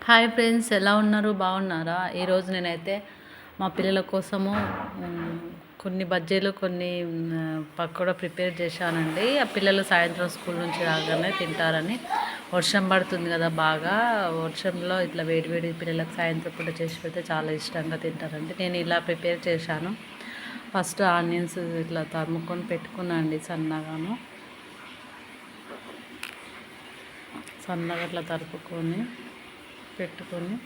Hi friends ఎలా ఉన్నారు? బాగున్నారా? ఈరోజు నేనైతే మా పిల్లల కోసము కొన్ని బజ్జీలు కొన్ని మ్, పకోడా ప్రిపేర్ చేశానండి. ఆ పిల్లలు సాయంత్రం స్కూల్ నుంచి రాగానే తింటారని. వర్షం పడుతుంది కదా బాగా. వర్షంలో ఇట్లా వేడివేడి పిల్లలకు సాయంత్రం పూట చేసి పెడితే చాలా ఇష్టంగా తింటారండి. నేను ఇలా ప్రిపేర్ చేశాను. ఫస్ట్ ఆనియన్స్ ఇట్లా తరుముకొని పెట్టుకున్నాను అండి సన్నగాను. సన్నగా ఇట్లా తరుపుకొని పెట్టుకొని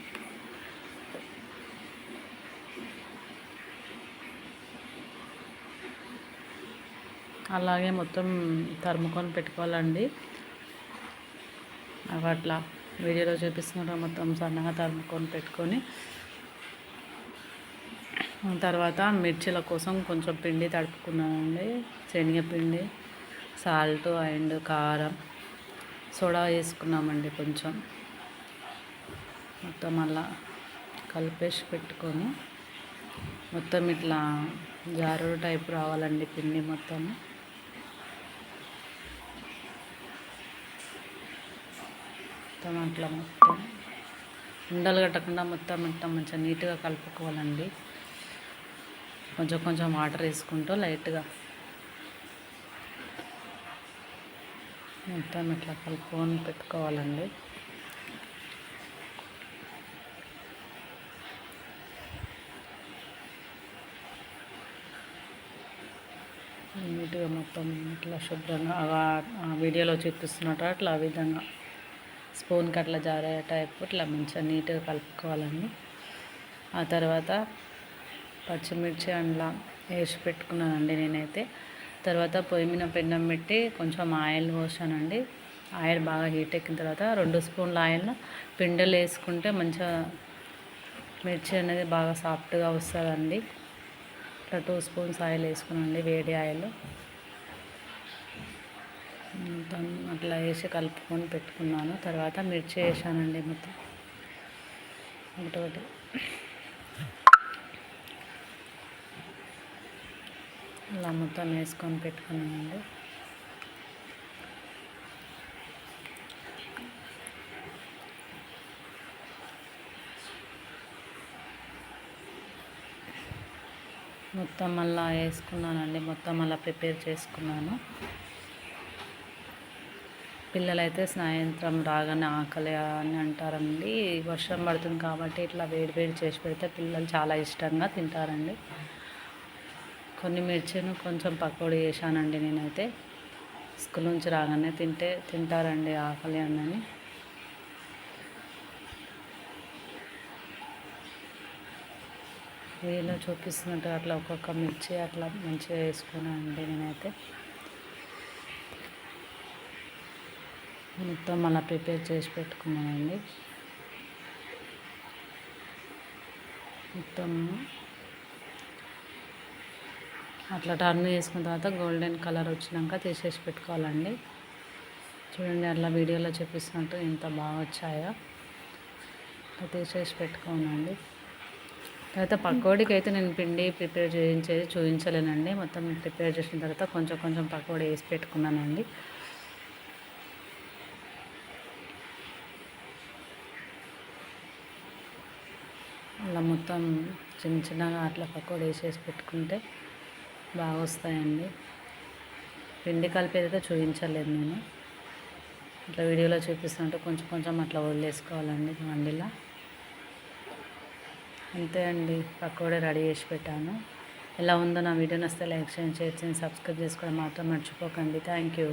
అలాగే మొత్తం తరుముకొని పెట్టుకోవాలండి. అవి అట్లా వీడియోలో చూపిస్తున్నట్టు మొత్తం సన్నగా తరుముకొని పెట్టుకొని. తర్వాత మిర్చిల కోసం కొంచెం పిండి తడుపుకున్నానండి. శనగపిండి సాల్ట్ అండ్ కారం. సోడా వేసుకున్నామండి కొంచెం. మొత్తం అలా కలిపేసి పెట్టుకొని మొత్తం ఇట్లా జారుడు టైప్ రావాలండి పిండి మొత్తం. మొత్తం అట్లా మొత్తం. ఉండలు కట్టకుండా మొత్తం ఇట్లా మంచిగా నీట్గా కలుపుకోవాలండి. కొంచెం కొంచెం వాటర్ వేసుకుంటూ లైట్గా మొత్తం ఇట్లా కలుపుకొని పెట్టుకోవాలండి. నీట్గా మొత్తం ఇట్లా శుభ్రంగా ఆ- వీడియోలో చూపిస్తున్నట్టు అట్లా ఆ విధంగా స్పూన్కి అట్లా జారే టైప్ ఇట్లా మంచిగా నీట్గా కలుపుకోవాలండి. ఆ తర్వాత పచ్చిమిర్చి అట్లా వేసి పెట్టుకున్నానండి నేనైతే. తర్వాత పొయ్యి మీద పెండం పెట్టి కొంచెం ఆయిల్ పోసానండి. ఆయిల్ బాగా హీట్ ఎక్కిన తర్వాత రెండు స్పూన్ల ఆయిల్ పిండలు వేసుకుంటే మంచిగా మిర్చి అనేది బాగా సాఫ్ట్గా వస్తుందండి. ఒక టూ స్పూన్స్ ఆయిల్ వేసుకునండి వేడి ఆయిల్. మొత్తం అట్లా వేసి కలుపుకొని పెట్టుకున్నాను. తర్వాత మిర్చి వేసానండి మొత్తం. ఒకటి. అలా మొత్తం వేసుకొని పెట్టుకున్నానండి. మొత్తం అలా వేసుకున్నానండి మొత్తం అలా ప్రిపేర్ చేసుకున్నాను. పిల్లలైతే సాయంత్రం రాగానే ఆకలి అని అంటారండి. వర్షం పడుతుంది కాబట్టి ఇట్లా వేడి వేడి చేసి పెడితే పిల్లలు చాలా ఇష్టంగా తింటారండి. కొన్ని మిర్చిను కొంచెం పకోడీ చేశానండి నేనైతే. స్కూల్ నుంచి రాగానే తింటే తింటారండి ఆకలి అని వీడియోలో చూపిస్తున్నట్టు అట్లా ఒక్కొక్క మిర్చి అట్లా మంచిగా వేసుకున్నానండి నేనైతే. మొత్తం అలా ప్రిపేర్ చేసి పెట్టుకున్నానండి మొత్తం అట్లా టర్న్ చేసుకున్న తర్వాత గోల్డెన్ కలర్ వచ్చినాక తీసేసి పెట్టుకోవాలండి. చూడండి అట్లా వీడియోలో చూపిస్తున్నట్టు ఎంత బాగా వచ్చాయో. తీసేసి పెట్టుకోనండి తర్వాత పకోడీకి అయితే నేను పిండి ప్రిపేర్ చేయించేది చూపించలేనండి మొత్తం ప్రిపేర్ చేసిన తర్వాత కొంచెం కొంచెం పకోడీ వేసి పెట్టుకున్నానండి. అలా మొత్తం చిన్న చిన్నగా అట్లా పకోడీ వేసేసి పెట్టుకుంటే బాగా వస్తాయండి. పిండి కలిపేది అయితే చూపించలేదు నేను. ఇట్లా వీడియోలో చూపిస్తుంటే కొంచెం కొంచెం అట్లా వదిలేసుకోవాలండి వండిలా అంతే అండి. పకోడీ రెడీ చేసి పెట్టాను. ఎలా ఉందో నా వీడియో నస్తే లైక్ చేయండి షేర్ చేయండి సబ్స్క్రైబ్ చేసుకోవడం మాత్రం మర్చిపోకండి. Thank you.